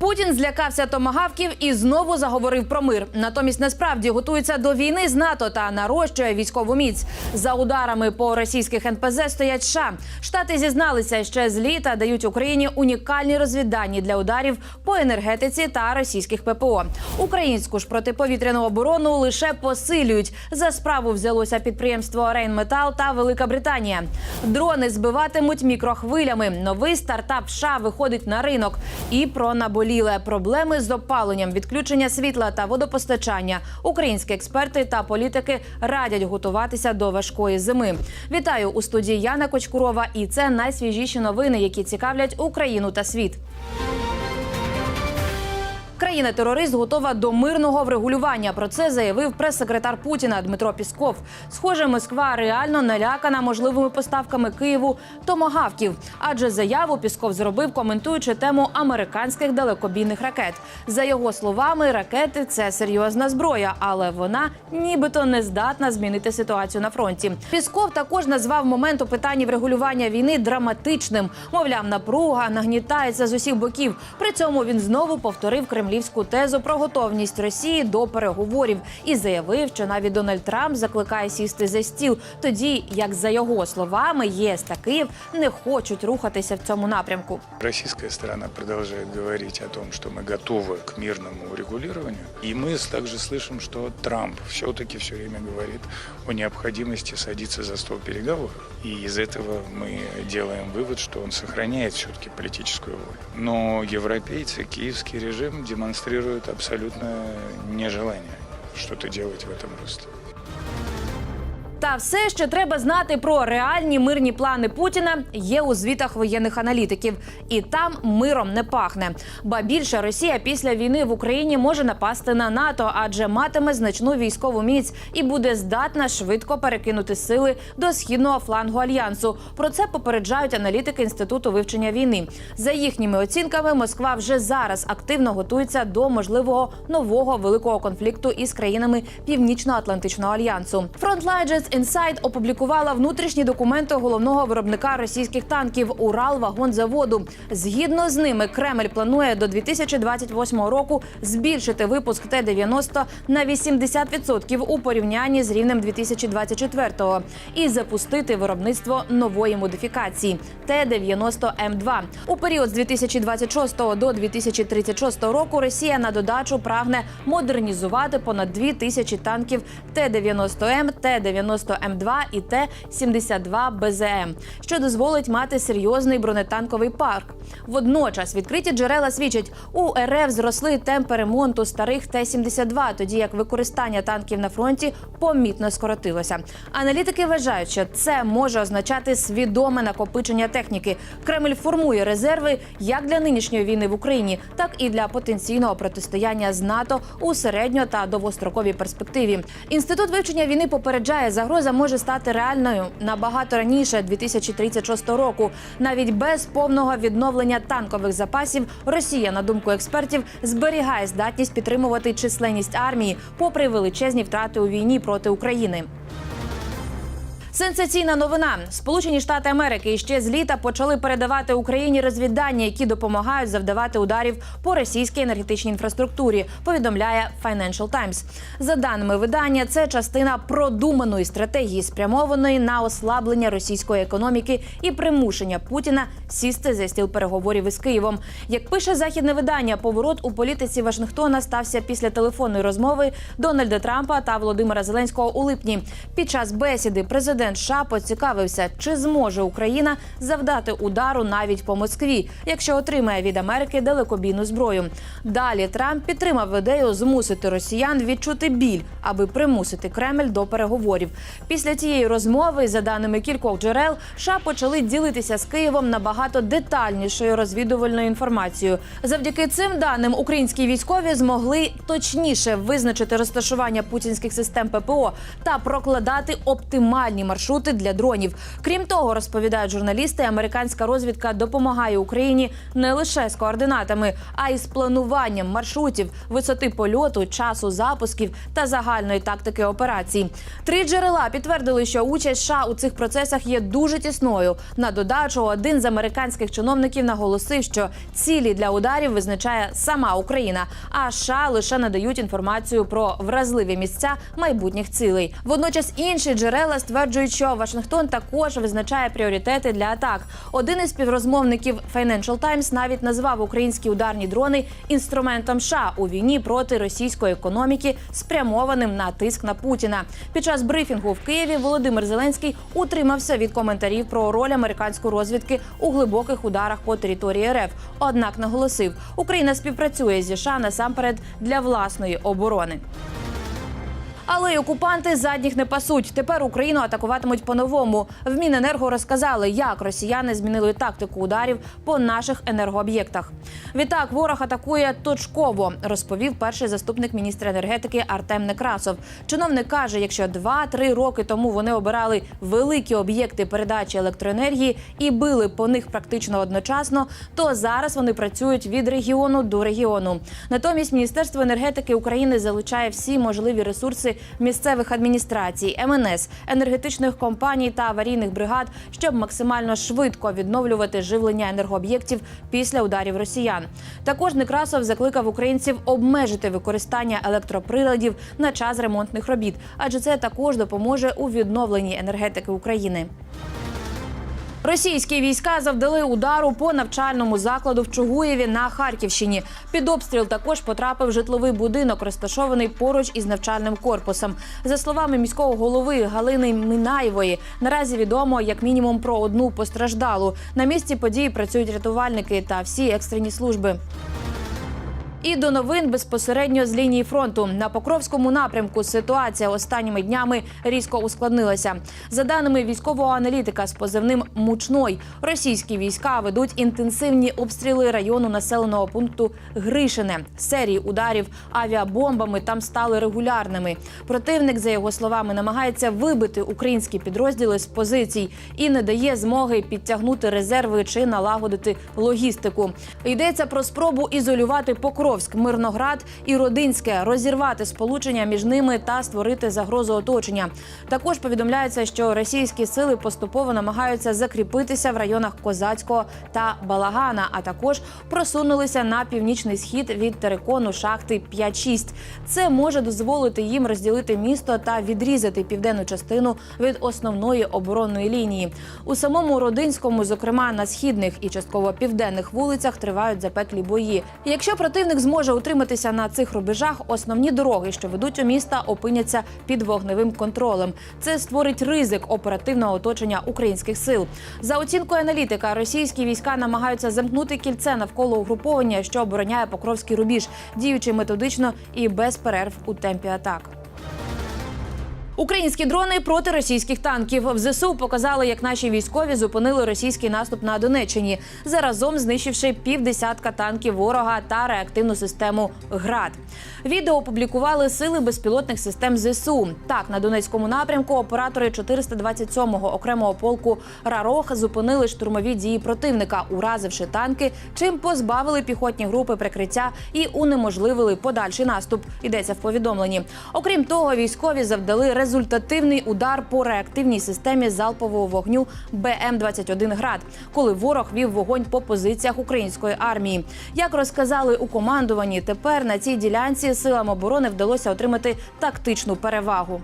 Путін злякався томагавків і знову заговорив про мир. Натомість насправді готується до війни з НАТО та нарощує військову міць. За ударами по російських НПЗ стоять США. Штати зізналися ще з літа дають Україні унікальні розвіддані для ударів по енергетиці та російських ППО. Українську ж протиповітряну оборону лише посилюють. За справу взялося підприємство Рейнметал та Велика Британія. Дрони збиватимуть мікрохвилями. Новий стартап США виходить на ринок. І про наболіле проблеми з опаленням, відключення світла та водопостачання. Українські експерти та політики радять готуватися до важкої зими. Вітаю у студії Яна Кочкурова. І це найсвіжіші новини, які цікавлять Україну та світ. Країна-терорист готова до мирного врегулювання. Про це заявив прес-секретар Путіна Дмитро Пісков. Схоже, Москва реально налякана можливими поставками Києву томагавків. Адже заяву Пісков зробив, коментуючи тему американських далекобійних ракет. За його словами, ракети це серйозна зброя, але вона нібито не здатна змінити ситуацію на фронті. Пісков також назвав момент у питанні врегулювання війни драматичним. Мовляв, напруга нагнітається з усіх боків. При цьому він знову повторив кремлівську тезу про готовність Росії до переговорів і заявив, що навіть Дональд Трамп закликає сісти за стіл, тоді як за його словами ЄС та Київ не хочуть рухатися в цьому напрямку. Российская сторона продолжает говорить о том, что мы готовы к мирному урегулированию. И мы также слышим, что Трамп все-таки все время говорит о необходимости садиться за стол переговоров. И из этого мы делаем вывод, что он сохраняет все-таки политическую волю. Но европейцы, киевский режим демонстрируют абсолютное нежелание что-то делать в этом русле. Та все, що треба знати про реальні мирні плани Путіна, є у звітах воєнних аналітиків, і там миром не пахне. Ба більше Росія після війни в Україні може напасти на НАТО, адже матиме значну військову міць і буде здатна швидко перекинути сили до східного флангу альянсу. Про це попереджають аналітики інституту вивчення війни. За їхніми оцінками, Москва вже зараз активно готується до можливого нового великого конфлікту із країнами Північно-Атлантичного альянсу. Frontliners Insight опублікувала внутрішні документи головного виробника російських танків Уралвагонзаводу. Згідно з ними, Кремль планує до 2028 року збільшити випуск Т-90 на 80% у порівнянні з рівнем 2024-го і запустити виробництво нової модифікації Т-90М2. У період з 2026 до 2036 року Росія на додачу прагне модернізувати понад 2 тисячі танків Т-90М, Т-90М2 і Т-72 БЗМ, що дозволить мати серйозний бронетанковий парк. Водночас відкриті джерела свідчать, у РФ зросли темпи ремонту старих Т-72, тоді як використання танків на фронті помітно скоротилося. Аналітики вважають, що це може означати свідоме накопичення техніки. Кремль формує резерви як для нинішньої війни в Україні, так і для потенційного протистояння з НАТО у середньо та довгостроковій перспективі. Інститут вивчення війни попереджає, загроза може стати реальною набагато раніше 2036 року. Навіть без повного відновлення танкових запасів Росія, на думку експертів, зберігає здатність підтримувати численність армії, попри величезні втрати у війні проти України. Сенсаційна новина: Сполучені Штати Америки ще з літа почали передавати Україні розвіддання, які допомагають завдавати ударів по російській енергетичній інфраструктурі. Повідомляє Financial Times. За даними видання, це частина продуманої стратегії, спрямованої на ослаблення російської економіки і примушення Путіна сісти за стіл переговорів із Києвом. Як пише західне видання, поворот у політиці Вашингтона стався після телефонної розмови Дональда Трампа та Володимира Зеленського у липні. Під час бесіди президент США поцікавився, чи зможе Україна завдати удару навіть по Москві, якщо отримає від Америки далекобійну зброю. Далі Трамп підтримав ідею змусити росіян відчути біль, аби примусити Кремль до переговорів. Після цієї розмови, за даними кількох джерел, США почали ділитися з Києвом набагато детальнішою розвідувальною інформацією. Завдяки цим даним українські військові змогли точніше визначити розташування путінських систем ППО та прокладати оптимальні маршрути для дронів. Крім того, розповідають журналісти, американська розвідка допомагає Україні не лише з координатами, а й з плануванням маршрутів, висоти польоту, часу запусків та загальної тактики операцій. Три джерела підтвердили, що участь США у цих процесах є дуже тісною. На додачу один з американських чиновників наголосив, що цілі для ударів визначає сама Україна, а США лише надають інформацію про вразливі місця майбутніх цілей. Водночас інші джерела стверджують, що Вашингтон також визначає пріоритети для атак. Один із співрозмовників Financial Times навіть назвав українські ударні дрони інструментом США у війні проти російської економіки, спрямованим на тиск на Путіна. Під час брифінгу в Києві Володимир Зеленський утримався від коментарів про роль американської розвідки у глибоких ударах по території РФ. Однак наголосив, Україна співпрацює зі США насамперед для власної оборони. Але й окупанти задніх не пасуть. Тепер Україну атакуватимуть по-новому. В Міненерго розказали, як росіяни змінили тактику ударів по наших енергооб'єктах. Відтак ворог атакує точково, розповів перший заступник міністра енергетики Артем Некрасов. Чиновник каже, якщо 2-3 роки тому вони обирали великі об'єкти передачі електроенергії і били по них практично одночасно, то зараз вони працюють від регіону до регіону. Натомість Міністерство енергетики України залучає всі можливі ресурси місцевих адміністрацій, МНС, енергетичних компаній та аварійних бригад, щоб максимально швидко відновлювати живлення енергооб'єктів після ударів росіян. Також Некрасов закликав українців обмежити використання електроприладів на час ремонтних робіт, адже це також допоможе у відновленні енергетики України. Російські війська завдали удару по навчальному закладу в Чугуєві на Харківщині. Під обстріл також потрапив житловий будинок, розташований поруч із навчальним корпусом. За словами міського голови Галини Минаєвої, наразі відомо як мінімум про одну постраждалу. На місці події працюють рятувальники та всі екстрені служби. І до новин безпосередньо з лінії фронту на Покровському напрямку ситуація останніми днями різко ускладнилася. За даними військового аналітика з позивним Мучной, російські війська ведуть інтенсивні обстріли району населеного пункту Гришине. Серії ударів авіабомбами там стали регулярними. Противник, за його словами, намагається вибити українські підрозділи з позицій і не дає змоги підтягнути резерви чи налагодити логістику. Йдеться про спробу ізолювати Покровськ, Мирноград і Родинське, розірвати сполучення між ними та створити загрозу оточення. Також повідомляється, що російські сили поступово намагаються закріпитися в районах Козацького та Балагана, а також просунулися на північний схід від терикону шахти 5-6. Це може дозволити їм розділити місто та відрізати південну частину від основної оборонної лінії. У самому Родинському, зокрема на східних і частково південних вулицях, тривають запеклі бої. Якщо противник зможе утриматися на цих рубежах, основні дороги, що ведуть у міста, опиняться під вогневим контролем. Це створить ризик оперативного оточення українських сил. За оцінкою аналітика, російські війська намагаються замкнути кільце навколо угруповання, що обороняє Покровський рубіж, діючи методично і без перерв у темпі атак. Українські дрони проти російських танків в ЗСУ показали, як наші військові зупинили російський наступ на Донеччині, заразом знищивши півдесятка танків ворога та реактивну систему ГРАД. Відео опублікували сили безпілотних систем ЗСУ. Так, на Донецькому напрямку оператори 427-го окремого полку Рарох зупинили штурмові дії противника, уразивши танки, чим позбавили піхотні групи прикриття і унеможливили подальший наступ. Йдеться в повідомленні. Окрім того, військові завдали результативний удар по реактивній системі залпового вогню БМ-21 град, коли ворог вів вогонь по позиціях української армії. Як розказали у командуванні, тепер на цій ділянці силам оборони вдалося отримати тактичну перевагу.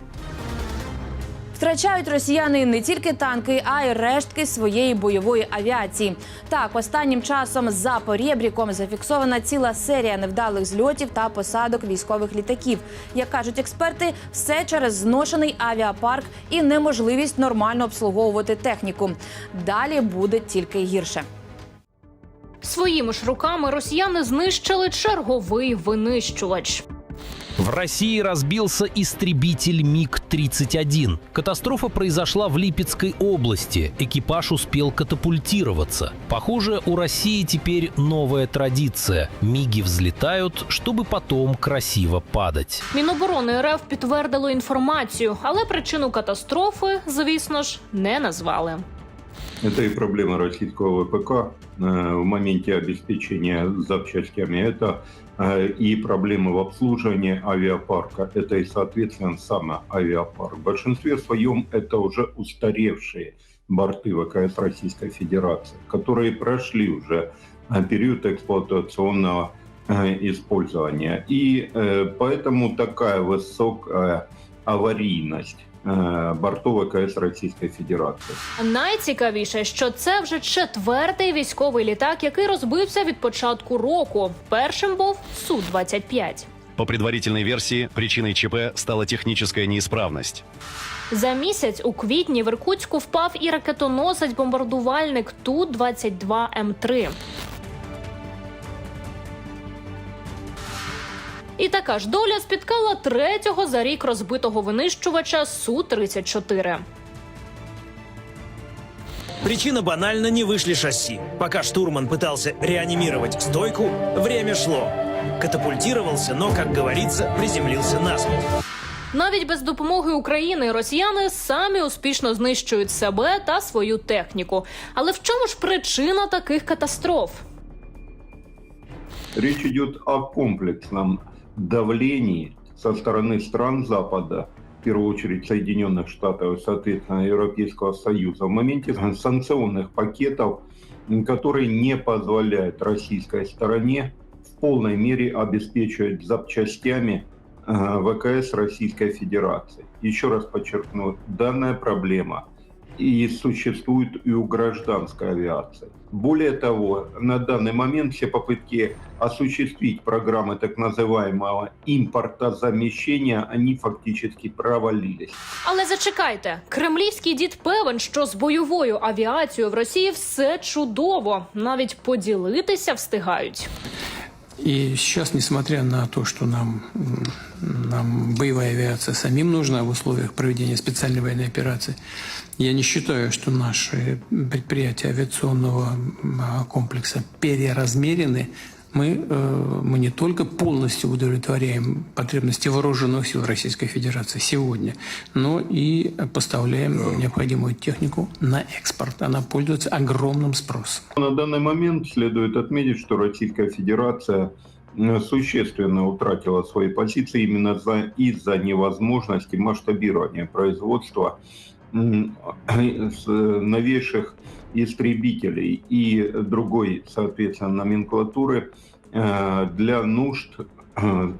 Втрачають росіяни не тільки танки, а й рештки своєї бойової авіації. Так, останнім часом за порєбріком зафіксована ціла серія невдалих зльотів та посадок військових літаків. Як кажуть експерти, все через зношений авіапарк і неможливість нормально обслуговувати техніку. Далі буде тільки гірше. Своїми ж руками росіяни знищили черговий винищувач. В России разбился истребитель МиГ-31. Катастрофа произошла в Липецкой области. Экипаж успел катапультироваться. Похоже, у России теперь новая традиция. Миги взлетают, чтобы потом красиво падать. Міноборони РФ підтвердило інформацію, але причину катастрофи, звісно ж, не назвали. Это и проблема российского ВПК э, в моменте обеспечения запчастями. Это э, и проблемы в обслуживании авиапарка. Это и, соответственно, сам авиапарк. В большинстве своем это уже устаревшие борты ВКС Российской Федерации, которые прошли уже э, период эксплуатационного использования. И поэтому такая высокая аварийность э, бортов ВКС Российской Федерации. Найцікавіше, що це вже четвертий військовий літак, який розбився від початку року. Першим був су 25 По предварительной версии, причиной ЧП стала техническая неисправность. За місяць у квітні в Іркутську впав і ракетоносець-бомбардувальник Ту-22М3. І така ж доля спіткала третього за рік розбитого винищувача Су-34. Причина банально не вышли шасси. Пока штурман пытался реанимировать стойку, время шло. Катапультировался, но, как говорится, приземлился на смерть. Навіть без допомоги України росіяни самі успішно знищують себе та свою техніку. Але в чому ж причина таких катастроф? Речь идет о комплексном давлении со стороны стран Запада, в первую очередь Соединенных Штатов и, соответственно, Европейского Союза, в моменте санкционных пакетов, которые не позволяют российской стороне в полной мере обеспечивать запчастями э, ВКС Российской Федерации. Еще раз подчеркну, данная проблема и существует и у гражданской авиации. Более того, на данный момент все попытки осуществить программы так называемого импортозамещения, они фактически провалились. Але зачекайте, кремлівський дід певен, що з бойовою авіацією в Росії все чудово, навіть поділитися встигають. И сейчас, несмотря на то, что нам, нам боевая авиация самим нужна в условиях проведения специальной военной операции, я не считаю, что наши предприятия авиационного комплекса переразмерены. Мы, э, мы не только полностью удовлетворяем потребности вооруженных сил Российской Федерации сегодня, но и поставляем необходимую технику на экспорт. Она пользуется огромным спросом. На данный момент следует отметить, что Российская Федерация э, существенно утратила свои позиции именно за, из-за невозможности масштабирования производства новейших истребителей и другой, соответственно, номенклатуры э, для нужд э,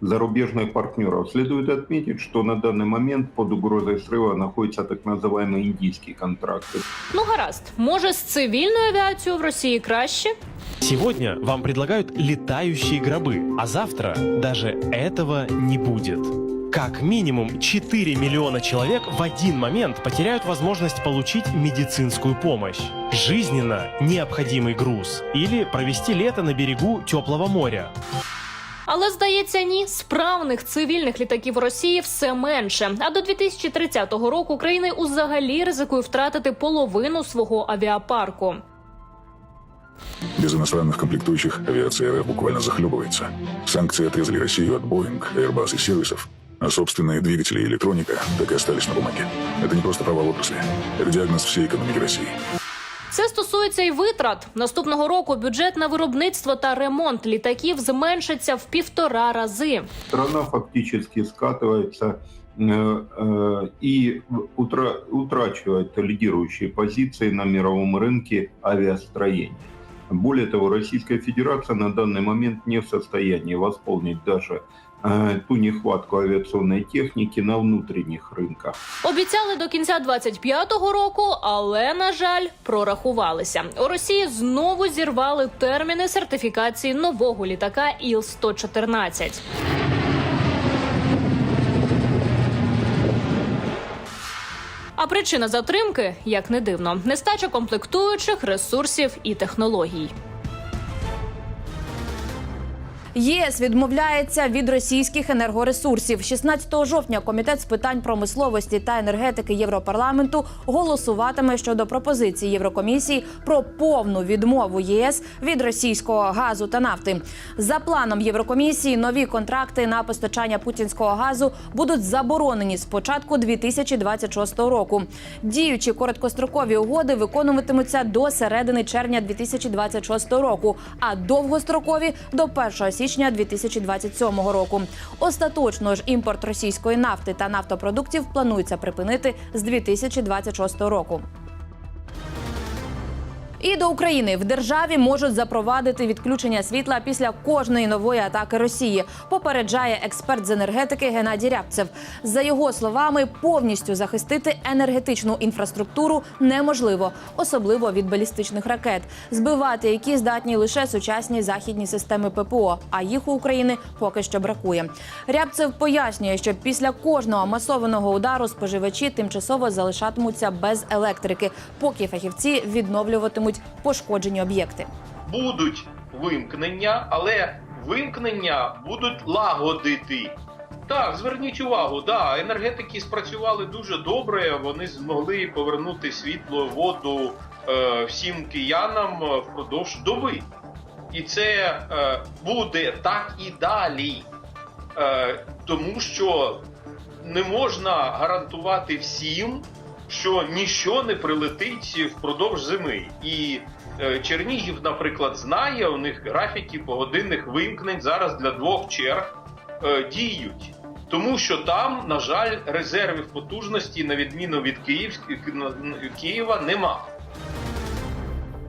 зарубежных партнеров. Следует отметить, что на данный момент под угрозой срыва находятся так называемые индийские контракты. Ну гаразд, може з цивільною авіацією в Росії краще? Сегодня вам предлагают летающие гробы, а завтра даже этого не будет. Как минимум 4 миллиона человек в один момент потеряют возможность получить медицинскую помощь, жизненно необходимый груз или провести лето на берегу теплого моря. Але здається, ні, справних цивільних літаків Росії все менше. А до 2030 року Україна узагалі ризикує втратити половину свого авіапарку. Без иностранных комплектующих авиация РФ буквально захлебывается. Санкции отрезали Россию от Boeing, Airbus и сервисов, а собственные двигатели и электроника так и остались на бумаге. Это не просто провал отрасли. Это диагноз всей экономики России. Це стосується і витрат. Наступного року бюджет на виробництво та ремонт літаків зменшиться в півтора рази. страна фактически скатывается э, э, и утра- утрачивает лидирующие позиции на мировом рынке авиастроения. Более того, Российская Федерация на данный момент не в состоянии восполнить даже э, ту нехватку авиационной техники на внутренних рынках. Обіцяли до кінця 25-го року, але на жаль, прорахувалися. У Росії знову зірвали терміни сертифікації нового літака Іл-114. А причина затримки, як не дивно, нестача комплектуючих ресурсів і технологій. ЄС відмовляється від російських енергоресурсів. 16 жовтня комітет з питань промисловості та енергетики Європарламенту голосуватиме щодо пропозиції Єврокомісії про повну відмову ЄС від російського газу та нафти. За планом Єврокомісії, нові контракти на постачання путінського газу будуть заборонені з початку 2026 року. Діючі короткострокові угоди виконуватимуться до середини червня 2026 року, а довгострокові до 1 січня 2027 року. Остаточно ж імпорт російської нафти та нафтопродуктів планується припинити з 2026 року. І до України в державі можуть запровадити відключення світла після кожної нової атаки Росії. Попереджає експерт з енергетики Геннадій Рябцев. За його словами, повністю захистити енергетичну інфраструктуру неможливо, особливо від балістичних ракет, збивати які здатні лише сучасні західні системи ППО. А їх у України поки що бракує. Рябцев пояснює, що після кожного масованого удару споживачі тимчасово залишатимуться без електрики, поки фахівці відновлюватимуть пошкоджені об'єкти. будуть вимкнення, але вимкнення будуть лагодити. Так, зверніть увагу, да, енергетики спрацювали дуже добре. Вони змогли повернути світло, воду е, всім киянам впродовж доби. І це е, буде так і далі. Е, тому що не можна гарантувати всім, що ніщо не прилетить впродовж зими. І е, Чернігів, наприклад, знає, у них графіки погодинних вимкнень зараз для двох черг е, діють. Тому що там, на жаль, резервів потужності, на відміну від Київських Києва, нема.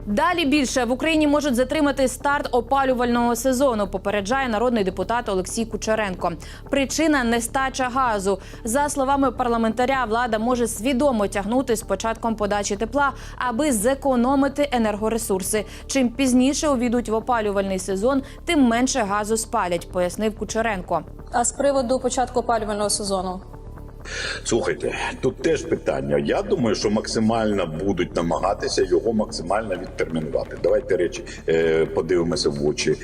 Далі більше в Україні можуть затримати старт опалювального сезону. Попереджає народний депутат Олексій Кучеренко. Причина нестача газу. За словами парламентаря, влада може свідомо тягнути з початком подачі тепла, аби зекономити енергоресурси. Чим пізніше увійдуть в опалювальний сезон, тим менше газу спалять, пояснив Кучеренко. А з приводу початку опалювального сезону? Слухайте, тут теж питання. Я думаю, що максимально будуть намагатися його максимально відтермінувати. Давайте речі е, подивимося в очі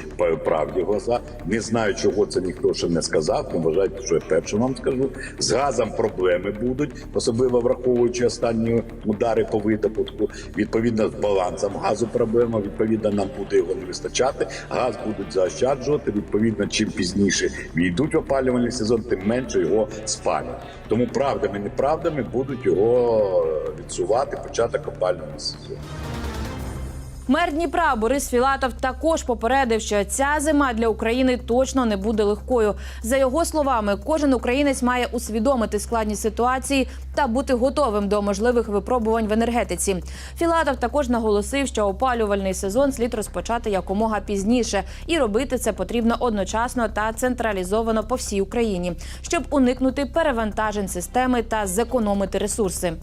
правді глаза. Не знаю, чого це ніхто ще не сказав. Не вважайте, що я першим вам скажу. З газом проблеми будуть, особливо враховуючи останні удари по видобутку. Відповідно, з балансом газу проблема. Відповідно, нам буде його не вистачати. Газ будуть заощаджувати. Відповідно, чим пізніше війдуть в опалювальний сезон, тим менше його спалять. Тому правдами, неправдами будуть його відсувати початок опального сезону. Мер Дніпра Борис Філатов також попередив, що ця зима для України точно не буде легкою. За його словами, кожен українець має усвідомити складні ситуації та бути готовим до можливих випробувань в енергетиці. Філатов також наголосив, що опалювальний сезон слід розпочати якомога пізніше, і робити це потрібно одночасно та централізовано по всій Україні, щоб уникнути перевантажень системи та зекономити ресурси.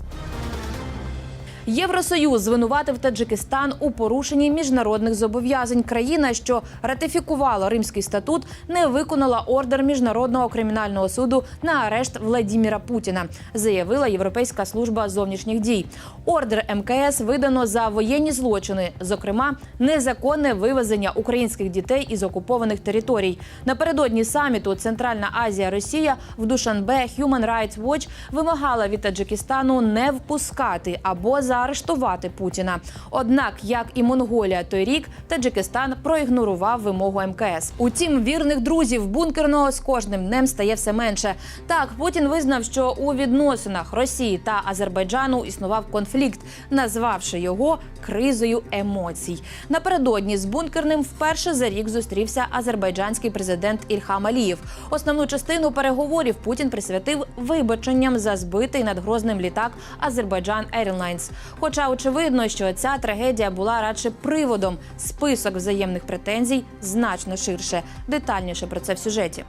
Євросоюз звинуватив Таджикистан у порушенні міжнародних зобов'язань. Країна, що ратифікувала Римський статут, не виконала ордер міжнародного кримінального суду на арешт Владіміра Путіна, заявила Європейська служба зовнішніх дій. Ордер МКС видано за воєнні злочини, зокрема незаконне вивезення українських дітей із окупованих територій. Напередодні саміту Центральна Азія Росія в Душанбе Human Rights Watch вимагала від Таджикистану не впускати або заарештувати Путіна. Однак, як і Монголія, той рік Таджикистан проігнорував вимогу МКС. Утім, вірних друзів бункерного з кожним днем стає все менше. Так, Путін визнав, що у відносинах Росії та Азербайджану існував конфлікт, назвавши його кризою емоцій. Напередодні з бункерним вперше за рік зустрівся азербайджанський президент Ільхам Алієв. Основну частину переговорів Путін присвятив вибаченням за збитий над Грозним літак Азербайджан Airlines. Хоча очевидно, що ця трагедія була радше приводом. Список взаємних претензій значно ширше. Детальніше про це в сюжеті.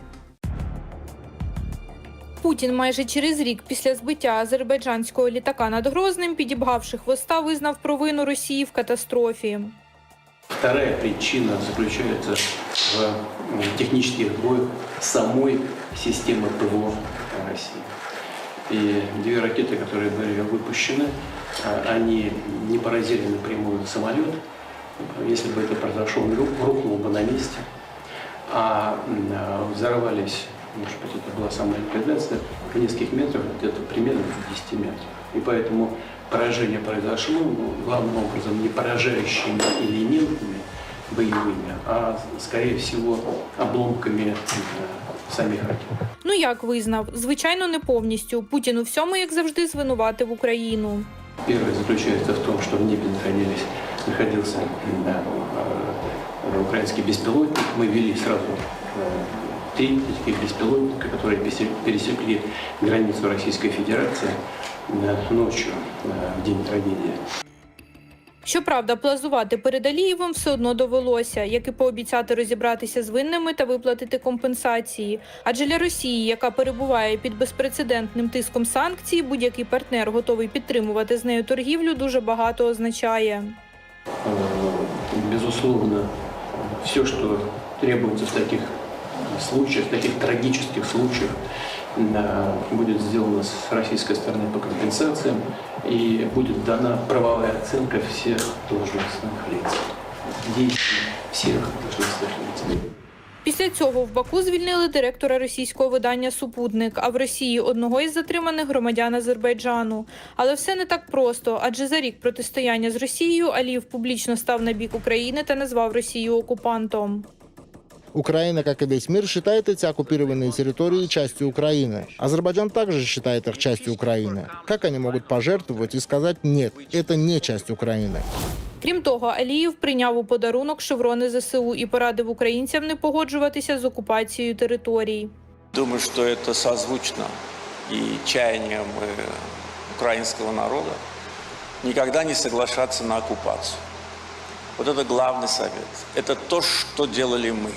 Путін майже через рік після збиття азербайджанського літака над Грозним, підібгавши хвоста, визнав провину Росії в катастрофі. Вторая причина заключается в технических сбоях самой системы ПВО России. И две ракеты, которые были выпущены, а, они не поразили напрямую самолет. Если бы это произошел, рухнул бы на месте. а а, взорвались, может быть, это была самая ликвидация, в нескольких метрах, где-то примерно в 10 метрах. И поэтому поражение произошло, главным образом, не поражающими элементами боевыми, а, скорее всего, обломками э, самих ракет. Ну як визнав? Звичайно, не повністю. Путін у всьому, як завжди, звинуватив Україну. Первое заключается в том, что в небе находились, находился м, э, украинский беспилотник. Мы ввели сразу э, три таких беспилотника, которые пересе- пересекли границу Российской Федерации э, ночью, э, в день трагедии. Щоправда, плазувати перед Алієвим все одно довелося, як і пообіцяти розібратися з винними та виплатити компенсації. Адже для Росії, яка перебуває під безпрецедентним тиском санкцій, будь-який партнер готовий підтримувати з нею торгівлю, дуже багато означає. Э, Безусловно, все, что требуется в таких случаях, в таких трагических случаях, будет сделано с российской стороны по компенсациям и будет дана правовая оценка всех должностных лиц, действий всех должностных лиц. Після цього в Баку звільнили директора російського видання Супутник, а в Росії одного із затриманих громадян Азербайджану. Але все не так просто, адже за рік протистояння з Росією Алієв публічно став на бік України та назвав Росію окупантом. Украина, как и весь мир, считает эти оккупированные территории частью Украины. Азербайджан также считает их частью Украины. Как они могут пожертвовать и сказать «нет, это не часть Украины»? Крім того, Алієв прийняв у подарунок шеврони ЗСУ і порадив українцям не погоджуватися з окупацією територій. Думаю, что это созвучно и чаяниям э, украинского народа никогда не соглашаться на оккупацию. Вот это главный совет. Это то, что делали мы.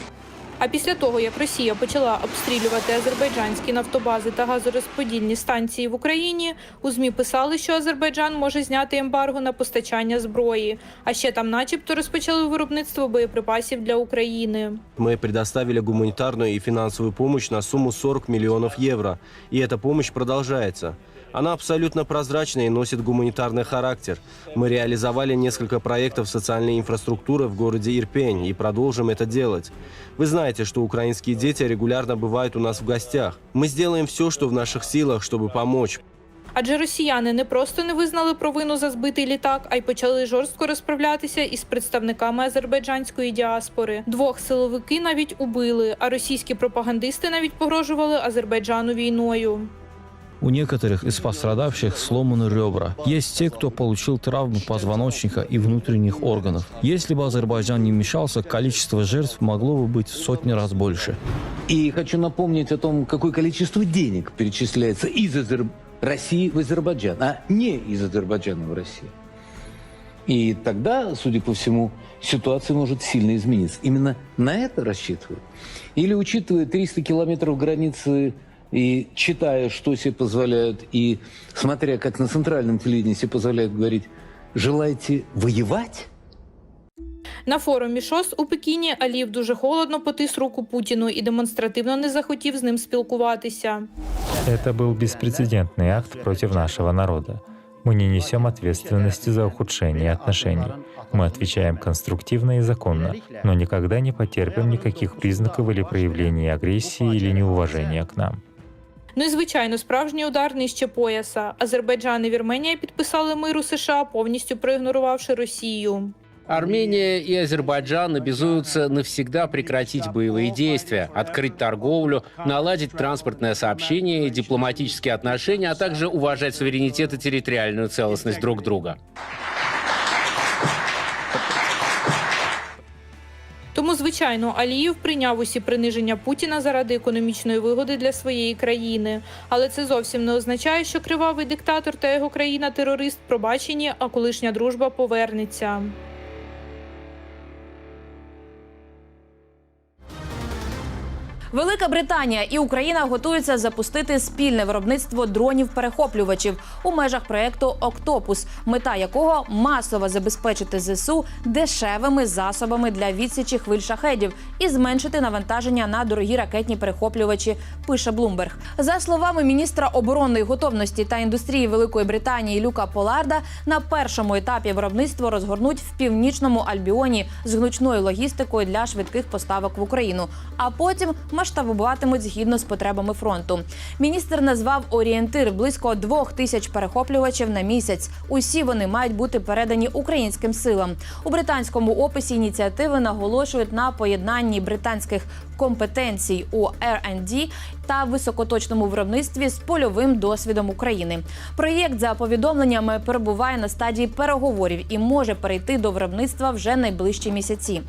А після того, як Росія почала обстрілювати азербайджанські нафтобази та газорозподільні станції в Україні, у ЗМІ писали, що Азербайджан може зняти ембарго на постачання зброї. А ще там, начебто, розпочали виробництво боєприпасів для України. Мы предоставили гуманитарную и финансовую помощь на сумму 40 миллионов евро. И эта помощь продолжается. Она абсолютно прозрачная и носит гуманитарный характер. Мы реализовали несколько проектов социальной инфраструктуры в городе Ирпень и продолжим это делать. Вы знаете, что украинские дети регулярно бывают у нас в гостях. Мы сделаем все, что в наших силах, чтобы помочь. Адже росіяни не просто не визнали провину за збитий літак, а й почали жорстко розправлятися із представниками азербайджанської діаспори. Двох силовики навіть убили, а російські пропагандисти навіть погрожували Азербайджану війною. У некоторых из пострадавших сломаны ребра. Есть те, кто получил травмы позвоночника и внутренних органов. Если бы Азербайджан не вмешался, количество жертв могло бы быть в сотни раз больше. И хочу напомнить о том, какое количество денег перечисляется из Азер... России в Азербайджан, а не из Азербайджана в Россию. И тогда, судя по всему, ситуация может сильно измениться. Именно на это рассчитывают? Или учитывая 300 километров границы и читая, что себе позволяют, и смотря, как на центральном телевидении себе позволяют говорить, желаете воевать? На форумі ШОС у Пекіні Алієв дуже холодно потис руку Путіну і демонстративно не захотів з ним спілкуватися. Это был беспрецедентный акт против нашего народа. Мы не несем ответственности за ухудшение отношений. Мы отвечаем конструктивно и законно, но никогда не потерпим никаких признаков или проявлений агрессии или неуважения к нам. Ну і звичайно, справжній удар нижче пояса. Азербайджан і Вірменія підписали миру США, повністю проігнорувавши Росію. Армения и Азербайджан обязуются навсегда прекратить боевые действия, открыть торговлю, наладить транспортное сообщение и дипломатические отношения, а также уважать суверенитет и территориальную целостность друг друга. Тому, звичайно, Алієв прийняв усі приниження Путіна заради економічної вигоди для своєї країни. Але це зовсім не означає, що кривавий диктатор та його країна-терорист пробачені, а колишня дружба повернеться. Велика Британія і Україна готуються запустити спільне виробництво дронів-перехоплювачів у межах проекту Октопус, мета якого масово забезпечити зсу дешевими засобами для відсічі хвиль шахедів і зменшити навантаження на дорогі ракетні перехоплювачі. Пише Блумберг. За словами міністра оборонної готовності та індустрії Великої Британії Люка Поларда, на першому етапі виробництво розгорнуть в північному Альбіоні з гнучною логістикою для швидких поставок в Україну, а потім масштабуватимуть згідно з потребами фронту. Міністр назвав орієнтир близько двох тисяч перехоплювачів на місяць. Усі вони мають бути передані українським силам. У британському описі ініціативи наголошують на поєднанні британських компетенцій у R&D та високоточному виробництві з польовим досвідом України. Проєкт за повідомленнями перебуває на стадії переговорів і може перейти до виробництва вже найближчі місяці.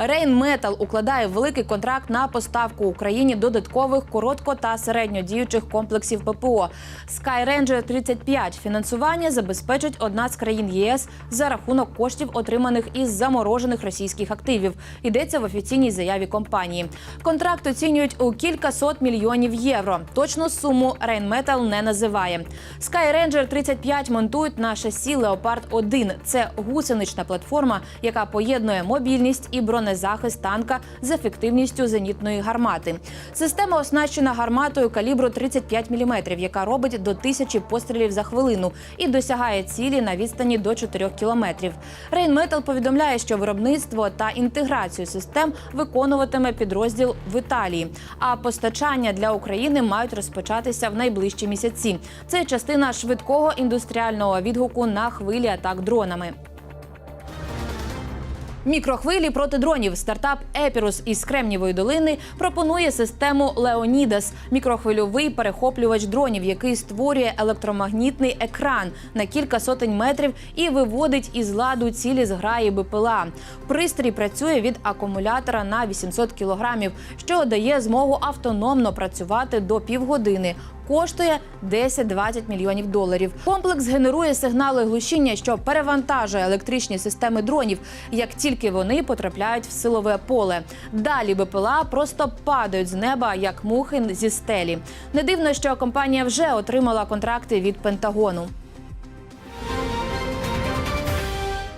Рейнметал укладає великий контракт на поставку Україні додаткових коротко та середньодіючих комплексів ППО. Skyranger 35 фінансування забезпечить одна з країн ЄС за рахунок коштів, отриманих із заморожених російських активів. Йдеться в офіційній заяві компанії. Контракт оцінюють у кількасот мільйонів євро. Точну суму Рейнметал не називає. Skyranger 35 монтують на шасі Leopard 1. Це гусенична платформа, яка поєднує мобільність і бронезахист танка з ефективністю зенітної гармати. Система оснащена гарматою калібру 35 мм, яка робить до тисячі пострілів за хвилину і досягає цілі на відстані до 4 кілометрів. Рейнметал повідомляє, що виробництво та інтеграцію систем виконуватиме підрозділ в Італії. А постачання для України мають розпочатися в найближчі місяці. Це частина швидкого індустріального відгуку на хвилі атак дронами. Мікрохвилі проти дронів. Стартап Епірус із Кремнівої долини пропонує систему Леонідас мікрохвильовий перехоплювач дронів, який створює електромагнітний екран на кілька сотень метрів і виводить із ладу цілі зграї БПЛА. Пристрій працює від акумулятора на 800 кілограмів, що дає змогу автономно працювати до півгодини. Коштує 10-20 мільйонів доларів. Комплекс генерує сигнали глушіння, що перевантажує електричні системи дронів, як тільки вони потрапляють в силове поле. Далі БПЛА просто падають з неба як мухи зі стелі. Не дивно, що компанія вже отримала контракти від Пентагону.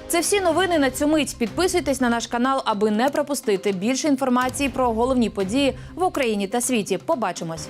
Це всі новини на цю мить. Підписуйтесь на наш канал, аби не пропустити більше інформації про головні події в Україні та світі. Побачимось.